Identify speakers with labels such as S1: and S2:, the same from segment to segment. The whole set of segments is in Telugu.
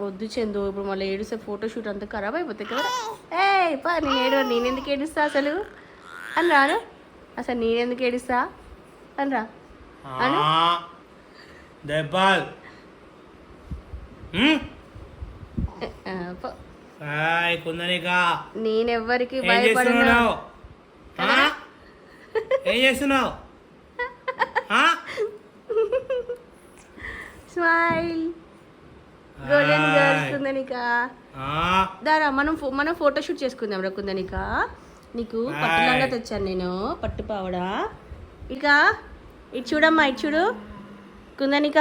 S1: వద్దు చందు ఇప్పుడు మళ్ళీ ఏడుస్తే ఫోటోషూట్ అంతా ఖరాబ్ అయిపోతాయి కదా. ఏ పా నేను ఏడు నేను ఎందుకు ఏడుస్తా అసలు? అని రాను అసలు నేను ఎందుకు ఏడుస్తా? అని రా. అను.
S2: దెబ్బల్.
S1: నేనెవ్వరికి
S2: ఏం
S1: భయపడను.
S2: చేస్తున్నావు? ఏం?
S1: స్మైల్. Golden girl. కుందనిక. దారా మనం మనం ఫోటోషూట్ చేసుకుందాం రా కుందనిక నీకు పట్టు
S2: హాయ్.
S1: లంగా తెచ్చాను నేను పట్టు పావడా. ఇక ఇటు చూడమ్మా ఇటు చూడు. కుందనిక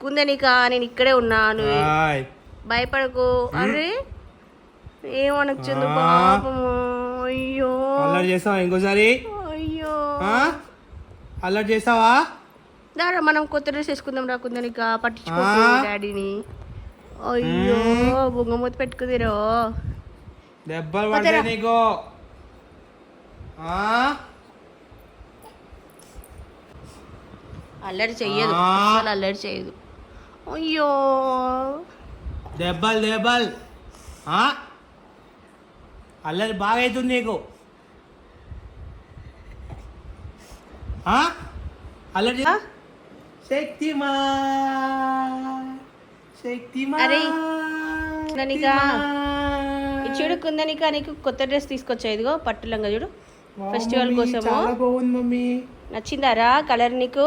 S1: కుందనిక నేను ఇక్కడే ఉన్నాను. భయపడకు. అరే ఏమనొచ్చింది. పాపము? అయ్యో.
S2: అల్లరి చేస్తావా ఇంకోసారి?
S1: అయ్యో?
S2: అల్లరి చేస్తావా
S1: దారా మనం కొత్త డ్రెస్ వేసుకుందాం రా కుందనిక పట్టించుకోకు. డాడీని అయ్యో బొంగమూతి పెట్టుకుందిరో
S2: దెబ్బలు? పడతాయి నీకు ఆ?
S1: అల్లరి చెయ్యదు. అసలు అల్లరి చేయదు అయ్యో
S2: దెబ్బలు దెబ్బలు? అల్లరి బాగా అవుతుంది నీకు ఆ? అల్లరి? శక్తిమా శక్తిమా
S1: చూడు కుందనిక నీకు కొత్త డ్రెస్ తీసుకొచ్చా ఇదిగో పట్టు లంగా చూడు ఫెస్టివల్ కోసము.
S2: చాలా బాగుంది మమ్మీ.
S1: నచ్చిందారా కలర్ నీకు?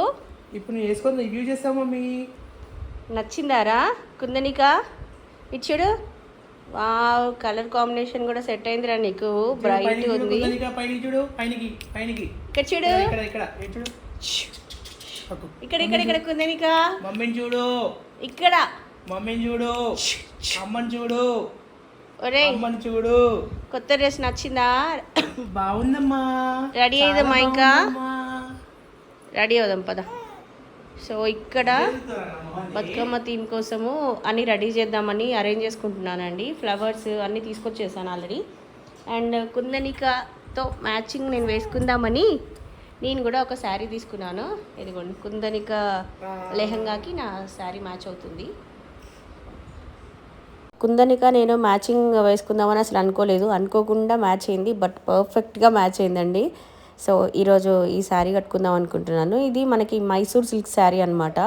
S2: ఇప్పుడు నేను వేసుకొని రివ్యూ మమ్మీ.
S1: నచ్చిందారా కుందనిక? ఇటు చూడు. వావ్ కలర్ కాంబినేషన్ కూడా సెట్ అయిందిరా నీకు. బ్రైట్ ఉంది.
S2: చూడు పైనకి పైనకి.
S1: ఇక్కడ చూడు.
S2: ఇక్కడ ఇక్కడ ఇక్కడ.
S1: కుందనిక
S2: మమ్మీని చూడు.
S1: ఇక్కడ.
S2: మమ్మీని చూడు. అమ్మని చూడు.
S1: ఒరే
S2: అమ్మని చూడు.
S1: కొత్త డ్రెస్ నచ్చిందా?
S2: బాగుందమ్మా.
S1: రెడీ అయ్యిదమ్మా ఇంకా? రెడీ అవుదాం పద. సో ఇక్కడ బతుకమ్మ థీమ్ కోసము అన్ని రెడీ చేద్దామని అరేంజ్ చేసుకుంటున్నానండి. ఫ్లవర్స్ అన్నీ తీసుకొచ్చేసాను ఆల్రెడీ. అండ్ కుందనికతో మ్యాచింగ్ నేను వేసుకుందామని నేను కూడా ఒక శారీ తీసుకున్నాను. ఇదిగోండి కుందనిక లెహంగాకి నా శారీ మ్యాచ్ అవుతుంది. కుందనిక నేను మ్యాచింగ్ వేసుకుందామని అసలు అనుకోలేదు. అనుకోకుండా మ్యాచ్ అయింది బట్ పర్ఫెక్ట్గా మ్యాచ్ అయిందండి. సో ఈరోజు ఈ శారీ కట్టుకుందాం అనుకుంటున్నాను. ఇది మనకి మైసూర్ సిల్క్ శారీ అనమాట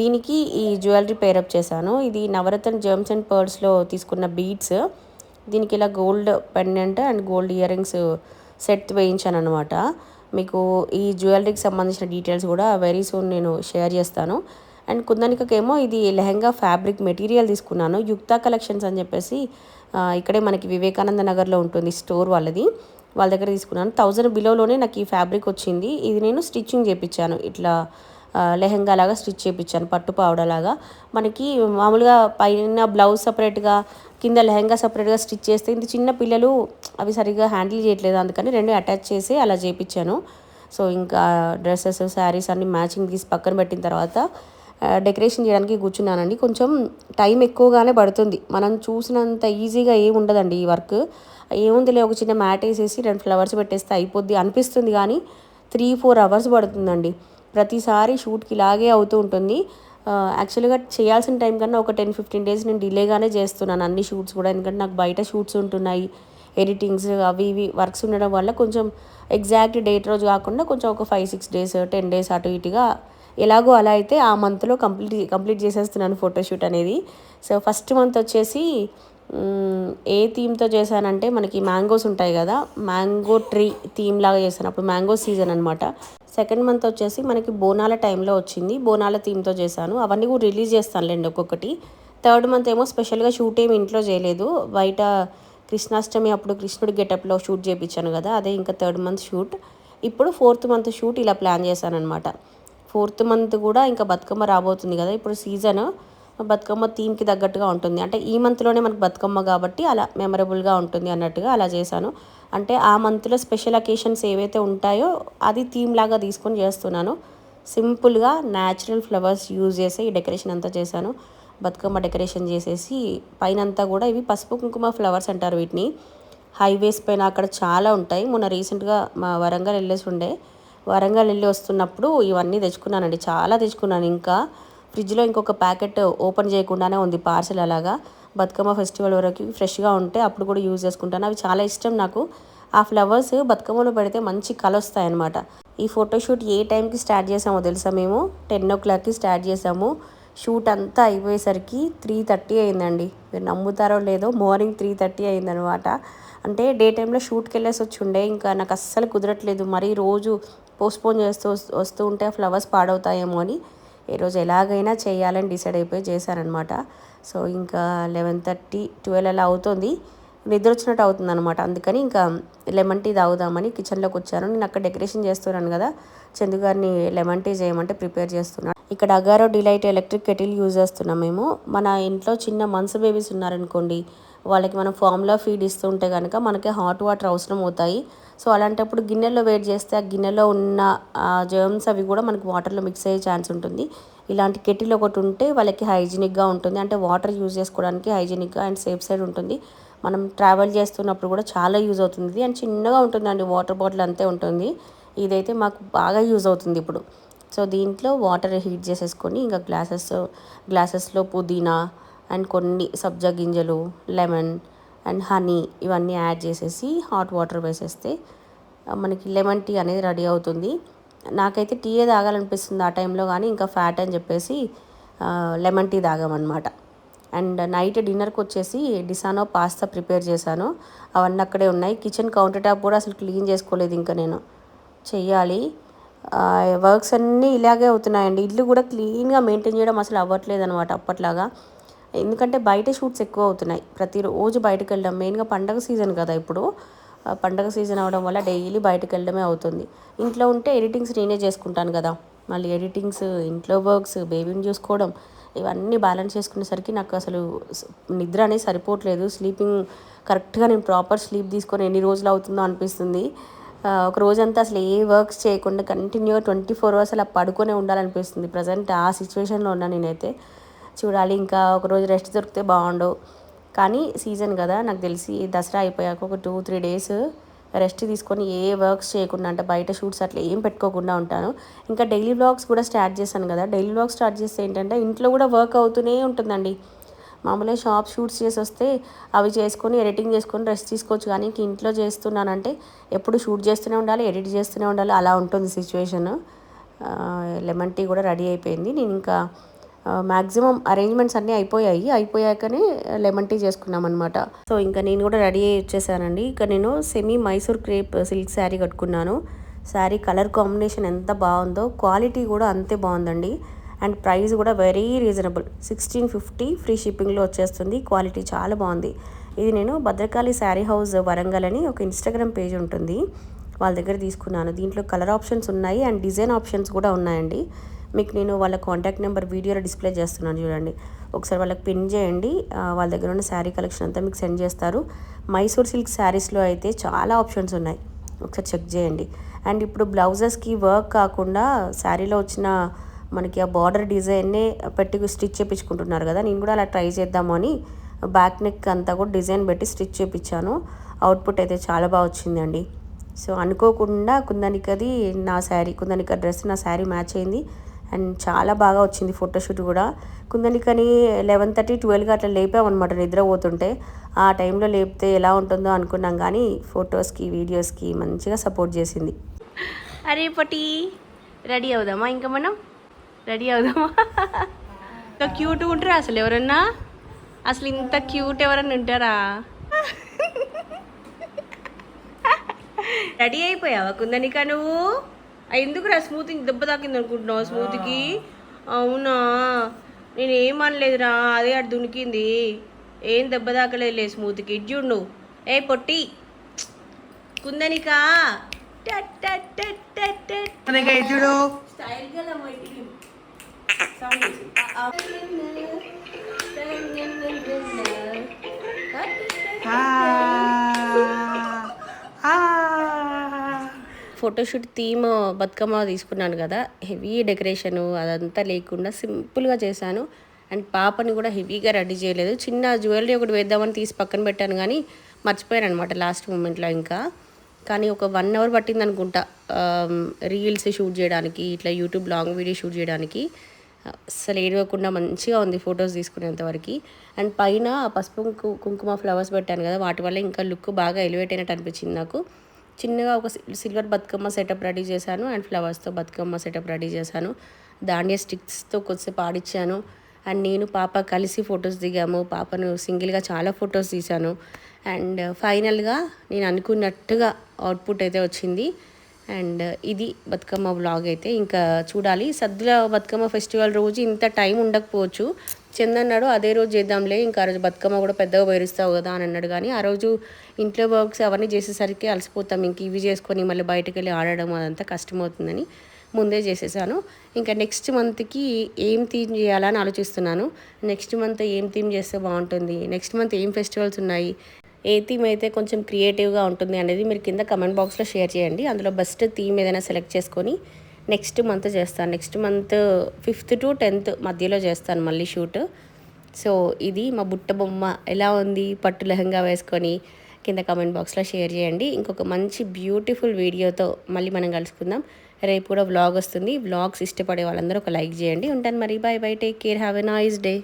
S1: దీనికి ఈ జ్యువెలరీ పేరప్ చేశాను. ఇది నవరత్న జర్మ్స్ అండ్ పర్ల్స్లో తీసుకున్న బీడ్స్ దీనికి ఇలా gold pendant and gold earrings set వేయించాను అనమాట మీకు ఈ జ్యువెలరీకి సంబంధించిన డీటెయిల్స్ కూడా వెరీ సూన్ నేను షేర్ చేస్తాను. అండ్ కుందనికకేమో ఇది లెహంగా ఫ్యాబ్రిక్ మెటీరియల్ తీసుకున్నాను. యుక్తా కలెక్షన్స్ అని చెప్పేసి ఇక్కడే మనకి వివేకానంద నగర్లో ఉంటుంది స్టోర్ వాళ్ళది. వాళ్ళ దగ్గర తీసుకున్నాను. థౌజండ్ బిలోలోనే నాకు ఈ ఫ్యాబ్రిక్ వచ్చింది. ఇది నేను స్టిచ్చింగ్ చేయించాను ఇట్లా లెహంగా లాగా స్టిచ్ చేయించాను పట్టు పావడలాగా. మనకి మామూలుగా పైన బ్లౌజ్ సపరేట్గా కింద లెహంగా సపరేట్గా స్టిచ్ చేస్తే ఇంత చిన్న పిల్లలు అవి సరిగ్గా హ్యాండిల్ చేయట్లేదు. అందుకని రెండు అటాచ్ చేసి అలా చేయించాను సో ఇంకా డ్రెస్సెస్ శారీస్ అన్ని మ్యాచింగ్ తీసి పక్కన పెట్టిన తర్వాత డెకరేషన్ చేయడానికి కూర్చున్నానండి. కొంచెం టైం ఎక్కువగానే పడుతుంది. మనం చూసినంత ఈజీగా ఏమి ఉండదండి ఈ వర్క్. ఏముందిలే ఒక చిన్న మ్యాట్ వేసేసి రెండు ఫ్లవర్స్ పెట్టేస్తే అయిపోద్ది అనిపిస్తుంది కానీ త్రీ ఫోర్ అవర్స్ పడుతుందండి. ప్రతిసారి షూట్కి ఇలాగే అవుతూ ఉంటుంది. యాక్చువల్గా చేయాల్సిన టైం కన్నా ఒక టెన్ ఫిఫ్టీన్ డేస్ నేను డిలేగానే చేస్తున్నాను అన్ని షూట్స్ కూడా. ఎందుకంటే నాకు బయట షూట్స్ ఉంటున్నాయి. ఎడిటింగ్స్ అవి ఇవి వర్క్స్ ఉండడం వల్ల కొంచెం ఎగ్జాక్ట్ డేట్ రోజు కాకుండా కొంచెం ఒక five six days ten days అటు ఇటుగా ఎలాగో అలా అయితే ఆ మంత్లో కంప్లీట్ కంప్లీట్ చేసేస్తున్నాను ఫోటోషూట్ అనేది. సో ఫస్ట్ మంత్ వచ్చేసి ఏ థీమ్తో చేశానంటే మనకి మ్యాంగోస్ ఉంటాయి కదా మ్యాంగో ట్రీ థీమ్ లాగా చేశాను అప్పుడు మ్యాంగో సీజన్ అనమాట సెకండ్ మంత్ వచ్చేసి మనకి బోనాల టైంలో వచ్చింది. బోనాల థీమ్తో చేశాను. అవన్నీ కూడా రిలీజ్ చేస్తానులేండి ఒక్కొక్కటి. థర్డ్ మంత్ ఏమో స్పెషల్గా షూట్ ఏమి ఇంట్లో చేయలేదు. బయట కృష్ణాష్టమి అప్పుడు కృష్ణుడి గెటప్లో షూట్ చేయించాను కదా అదే ఇంకా థర్డ్ మంత్ షూట్. ఇప్పుడు ఫోర్త్ మంత్ షూట్ ఇలా ప్లాన్ చేశాను అనమాట ఫోర్త్ మంత్ కూడా ఇంకా బతుకమ్మ రాబోతుంది కదా ఇప్పుడు సీజన్. బతుకమ్మ థీమ్కి తగ్గట్టుగా ఉంటుంది. అంటే ఈ మంత్లోనే మనకు బతుకమ్మ కాబట్టి అలా మెమరబుల్గా ఉంటుంది అన్నట్టుగా అలా చేశాను. అంటే ఆ మంత్లో స్పెషల్ అకేషన్స్ ఏవైతే ఉంటాయో అది థీమ్ లాగా తీసుకొని చేస్తున్నాను. సింపుల్గా న్యాచురల్ ఫ్లవర్స్ యూజ్ చేసి ఈ డెకరేషన్ అంతా చేశాను. బతుకమ్మ డెకరేషన్ చేసేసి పైనంతా కూడా ఇవి పసుపు కుంకుమ ఫ్లవర్స్ అంటారు వీటిని. హైవేస్ పైన అక్కడ చాలా ఉంటాయి. మొన్న రీసెంట్గా మా వరంగల్ వెళ్ళేసి ఉండే. వరంగల్ వెళ్ళి వస్తున్నప్పుడు ఇవన్నీ తెచ్చుకున్నానండి. చాలా తెచ్చుకున్నాను ఇంకా. ఫ్రిడ్జ్లో ఇంకొక ప్యాకెట్ ఓపెన్ చేయకుండానే ఉంది పార్సెల్ అలాగా. బతుకమ్మ ఫెస్టివల్ వరకు ఫ్రెష్గా ఉంటే అప్పుడు కూడా యూజ్ చేసుకుంటాను. అవి చాలా ఇష్టం నాకు. ఆ ఫ్లవర్స్ బతుకమ్మలో పెడితే మంచి కల వస్తాయన్నమాట ఈ ఫోటోషూట్ ఏ టైంకి స్టార్ట్ చేసామో తెలుసా మేము? టెన్ ఓ క్లాక్కి స్టార్ట్ చేసాము. షూట్ అంతా అయిపోయేసరికి త్రీ థర్టీ అయిందండి. మీరు నమ్ముతారో లేదో మార్నింగ్ త్రీ థర్టీ అయిందనమాట అంటే డే టైంలో షూట్కి వెళ్ళేసి వచ్చి ఉండే. ఇంకా నాకు అస్సలు కుదరట్లేదు. మరీ రోజు పోస్ట్పోన్ చేస్తూ వస్తూ ఉంటే ఫ్లవర్స్ పాడవుతాయేమో అని. ఈరోజు ఎలాగైనా చేయాలని డిసైడ్ అయిపోయి చేశారనమాట. సో ఇంకా లెవెన్ థర్టీ ట్వెల్వ్ అలా అవుతుంది. నిద్ర వచ్చినట్టు అవుతుంది అనమాట అందుకని ఇంకా లెమన్ టీ తాగుదామని కిచెన్లోకి వచ్చాను. నేను అక్కడ డెకరేషన్ చేస్తున్నాను కదా. చందు గారిని లెమన్ టీ చేయమంటే ప్రిపేర్ చేస్తున్నాను. ఇక్కడ Agaro delight electric kettle use చేస్తున్నాం మేము. మన ఇంట్లో చిన్న మనసు బేబీస్ ఉన్నారనుకోండి వాళ్ళకి మనం ఫార్ములా ఫీడ్ ఇస్తుంటే కనుక మనకి హాట్ వాటర్ అవసరం అవుతాయి. సో అలాంటప్పుడు గిన్నెలో వేడి చేస్తే ఆ గిన్నెలో ఉన్న జర్మ్స్ అవి కూడా మనకి వాటర్లో మిక్స్ అయ్యే ఛాన్స్ ఉంటుంది. ఇలాంటి కెటిల్ ఒకటి ఉంటే వాళ్ళకి హైజీనిక్గా ఉంటుంది. అంటే వాటర్ యూజ్ చేసుకోవడానికి హైజీనిక్గా అండ్ సేఫ్ సైడ్ ఉంటుంది. మనం ట్రావెల్ చేస్తున్నప్పుడు కూడా చాలా యూజ్ అవుతుంది. అండ్ చిన్నగా ఉంటుందండి వాటర్ బాటిల్ అంతే ఉంటుంది. ఇదైతే మాకు బాగా యూజ్ అవుతుంది ఇప్పుడు. సో దీంట్లో వాటర్ హీట్ చేసేసుకొని ఇంకా గ్లాసెస్ గ్లాసెస్లో పుదీనా అండ్ కొన్ని సబ్జా గింజలు లెమన్ అండ్ హనీ ఇవన్నీ యాడ్ చేసేసి హాట్ వాటర్ వేసేస్తే మనకి లెమన్ టీ అనేది రెడీ అవుతుంది. నాకైతే టీయే తాగాలనిపిస్తుంది ఆ టైంలో కానీ ఇంకా ఫ్యాట్ అని చెప్పేసి లెమన్ టీ తాగామన్నమాట. అండ్ నైట్ డిన్నర్కి వచ్చేసి డిసానో పాస్తా ప్రిపేర్ చేశాను. అవన్నీ అక్కడే ఉన్నాయి. కిచెన్ కౌంటర్ టాప్ కూడా అసలు క్లీన్ చేసుకోలేదు ఇంకా నేను. చెయ్యాలి. వర్క్స్ అన్నీ ఇలాగే అవుతున్నాయండి. ఇల్లు కూడా క్లీన్గా మెయింటైన్ చేయడం అసలు అవ్వట్లేదు అనమాట అప్పట్లాగా. ఎందుకంటే బయట షూట్స్ ఎక్కువ అవుతున్నాయి. ప్రతిరోజు బయటకు వెళ్ళడం మెయిన్గా పండగ సీజన్ కదా ఇప్పుడు. పండగ సీజన్ అవడం వల్ల డైలీ బయటకు వెళ్ళడమే అవుతుంది. ఇంట్లో ఉంటే ఎడిటింగ్స్ నేనే చేసుకుంటాను కదా. మళ్ళీ ఎడిటింగ్స్ ఇంట్లో వర్క్స్ బేబీని చూసుకోవడం ఇవన్నీ బ్యాలెన్స్ చేసుకునేసరికి నాకు అసలు నిద్ర అనేది సరిపోవట్లేదు. స్లీపింగ్ కరెక్ట్గా నేను ప్రాపర్ స్లీప్ తీసుకొని ఎన్ని రోజులు అవుతుందో అనిపిస్తుంది. ఒక రోజంతా అసలు ఏ వర్క్స్ చేయకుండా కంటిన్యూగా ట్వంటీ ఫోర్ అవర్స్ అలా పడుకొనే ఉండాలనిపిస్తుంది. ప్రజెంట్ ఆ సిచ్యువేషన్లో ఉన్నా నేనైతే. చూడాలి. ఇంకా ఒక రోజు రెస్ట్ దొరికితే బాగుండు. కానీ సీజన్ కదా నాకు తెలిసి దసరా అయిపోయాక ఒక టూ త్రీ డేస్ రెస్ట్ తీసుకొని ఏ వర్క్స్ చేయకుండా అంటే బయట షూట్స్ అట్లా ఏం పెట్టుకోకుండా ఉంటాను. ఇంకా డైలీ బ్లాగ్స్ కూడా స్టార్ట్ చేశాను కదా. డైలీ బ్లాగ్స్ స్టార్ట్ చేస్తే ఏంటంటే ఇంట్లో కూడా వర్క్ అవుతూనే ఉంటుందండి. మామూలుగా షాప్ షూట్స్ చేసి వస్తే అవి చేసుకొని ఎడిటింగ్ చేసుకొని రెస్ట్ తీసుకోవచ్చు. కానీ ఇంక ఇంట్లో చేస్తున్నానంటే ఎప్పుడు షూట్ చేస్తూనే ఉండాలి ఎడిట్ చేస్తూనే ఉండాలి. అలా ఉంటుంది సిచ్యువేషన్ లెమన్ టీ కూడా రెడీ అయిపోయింది. నేను ఇంకా మ్యాక్సిమం అరేంజ్మెంట్స్ అన్నీ అయిపోయాయి. అయిపోయాకనే లెమన్ టీ చేసుకున్నాం అనమాట సో ఇంకా నేను కూడా రెడీ అయ్యి వచ్చేసానండి. ఇక నేను semi Mysore crepe silk sari కట్టుకున్నాను. శారీ కలర్ కాంబినేషన్ ఎంత బాగుందో క్వాలిటీ కూడా అంతే బాగుందండి. అండ్ ప్రైస్ కూడా very reasonable sixteen fifty free షిప్పింగ్లో వచ్చేస్తుంది. క్వాలిటీ చాలా బాగుంది. ఇది నేను భద్రకాళి శారీ హౌస్ వరంగల్ అని ఒక ఇన్స్టాగ్రామ్ పేజ్ ఉంటుంది. వాళ్ళ దగ్గర తీసుకున్నాను. దీంట్లో కలర్ ఆప్షన్స్ ఉన్నాయి అండ్ డిజైన్ ఆప్షన్స్ కూడా ఉన్నాయండి. మీకు నేను వాళ్ళ కాంటాక్ట్ నెంబర్ వీడియోలో డిస్ప్లే చేస్తున్నాను చూడండి. ఒకసారి వాళ్ళకి పిన్ చేయండి. వాళ్ళ దగ్గర ఉన్న శారీ కలెక్షన్ అంతా మీకు సెండ్ చేస్తారు. మైసూర్ సిల్క్ శారీస్లో అయితే చాలా ఆప్షన్స్ ఉన్నాయి. ఒకసారి చెక్ చేయండి. అండ్ ఇప్పుడు బ్లౌజెస్కి వర్క్ కాకుండా శారీలో వచ్చిన మనకి ఆ బార్డర్ డిజైన్నే పెట్టి స్టిచ్ చేయించుకుంటున్నారు కదా నేను కూడా అలా ట్రై చేద్దాము అని బ్యాక్ నెక్ అంతా కూడా డిజైన్ పెట్టి స్టిచ్ చేయించాను అవుట్పుట్ అయితే చాలా బాగా వచ్చిందండి. సో అనుకోకుండా కుందనికది నా శారీ కుందనిక డ్రెస్ నా శారీ మ్యాచ్ అయింది. అండ్ చాలా బాగా వచ్చింది ఫోటోషూట్ కూడా. కుందనికని లెవెన్ థర్టీ ట్వెల్వ్కి అట్లా లేపామన్నమాట నిద్రపోతుంటే ఆ టైంలో లేపితే ఎలా ఉంటుందో అనుకున్నాం కానీ ఫొటోస్కి వీడియోస్కి మంచిగా సపోర్ట్ చేసింది. అరే పటి రెడీ అవుదామా ఇంకా మనం? రెడీ అవుదామా? ఇంకా క్యూట్ ఉంటారా అసలు ఎవరన్నా? అసలు ఇంత క్యూట్ ఎవరన్నా ఉంటారా? రెడీ అయిపోయావా కుందనిక నువ్వు? ఎందుకురా స్మూతింగ్ దెబ్బ తాకింది అనుకుంటున్నావు? స్మూత్కి అవునా? నేను ఏం అనలేదురా అదే అటు దునికింది. ఏం దెబ్బ తాకలేదులే స్మూత్కి ఇటు చూడు నువ్వు. ఏ పొట్టి! కుందనిక?
S2: చూడు. ఆ,
S1: ఫోటోషూట్ థీమ్ uh, బతుకమ్మ తీసుకున్నాను కదా. హెవీ డెకరేషన్ అదంతా లేకుండా సింపుల్గా చేశాను. అండ్ పాపని కూడా హెవీగా రెడీ చేయలేదు. చిన్న జ్యువెలరీ ఒకటి వేద్దామని తీసి పక్కన పెట్టాను కానీ మర్చిపోయాను అనమాట లాస్ట్ మూమెంట్లో ఇంకా. కానీ ఒక వన్ అవర్ పట్టింది అనుకుంటా um, రీల్స్ షూట్ చేయడానికి ఇట్లా యూట్యూబ్ లాంగ్ వీడియో షూట్ చేయడానికి. అసలు ఏడవకుండా మంచిగా ఉంది ఫొటోస్ తీసుకునేంతవరకు అండ్ పైన ఆ పసుపు కుంకుమ ఫ్లవర్స్ పెట్టాను కదా వాటి వల్ల ఇంకా లుక్ బాగా ఎలివేట్ అయినట్టు అనిపించింది నాకు. చిన్నగా ఒక సిల్వర్ బతుకమ్మ సెటప్ రెడీ చేశాను అండ్ ఫ్లవర్స్తో బతుకమ్మ సెటప్ రెడీ చేశాను. దాండియా స్టిక్స్తో కొద్దిసేపు ఆడిచ్చాను. అండ్ నేను పాప కలిసి ఫొటోస్ దిగాము. పాపను సింగిల్గా చాలా ఫొటోస్ తీశాను. అండ్ ఫైనల్గా నేను అనుకున్నట్టుగా అవుట్పుట్ అయితే వచ్చింది. అండ్ ఇది బతుకమ్మ వ్లాగ్ అయితే. ఇంకా చూడాలి. సద్దుల బతుకమ్మ ఫెస్టివల్ రోజు ఇంత టైం ఉండకపోవచ్చు. చందన్నాడు అదే రోజు చేద్దాంలే ఇంకా ఆ రోజు బతుకమ్మ కూడా పెద్దగా బయరుస్తావు కదా అని అన్నాడు. కానీ ఆ రోజు ఇంట్లో వర్క్స్ అవన్నీ చేసేసరికి అలసిపోతాం. ఇంక ఇవి చేసుకొని మళ్ళీ బయటకు వెళ్ళి ఆడడం అదంతా కష్టమవుతుందని ముందే చేసేసాను. ఇంకా నెక్స్ట్ మంత్కి ఏం థీమ్ చేయాలని ఆలోచిస్తున్నాను. నెక్స్ట్ మంత్ ఏం థీమ్ చేస్తే బాగుంటుంది? నెక్స్ట్ మంత్ ఏం ఫెస్టివల్స్ ఉన్నాయి? ఏ థీమ్ అయితే కొంచెం క్రియేటివ్గా ఉంటుంది అనేది మీరు కింద కమెంట్ బాక్స్లో షేర్ చేయండి. అందులో బెస్ట్ థీమ్ ఏదైనా సెలెక్ట్ చేసుకొని నెక్స్ట్ మంత్ చేస్తాను. Next month fifth to tenth మధ్యలో చేస్తాను మళ్ళీ షూట్. సో ఇది మా బుట్ట బొమ్మ ఎలా ఉంది? పట్టు లెహంగా వేసుకొని కింద కమెంట్ బాక్స్లో షేర్ చేయండి. ఇంకొక మంచి బ్యూటిఫుల్ వీడియోతో మళ్ళీ మనం కలుసుకుందాం. రేపు కూడా వ్లాగ్ వస్తుంది. వ్లాగ్స్ ఇష్టపడే వాళ్ళందరూ ఒక లైక్ చేయండి. ఉంటాను మరి. Bye bye take care. Have a nice day.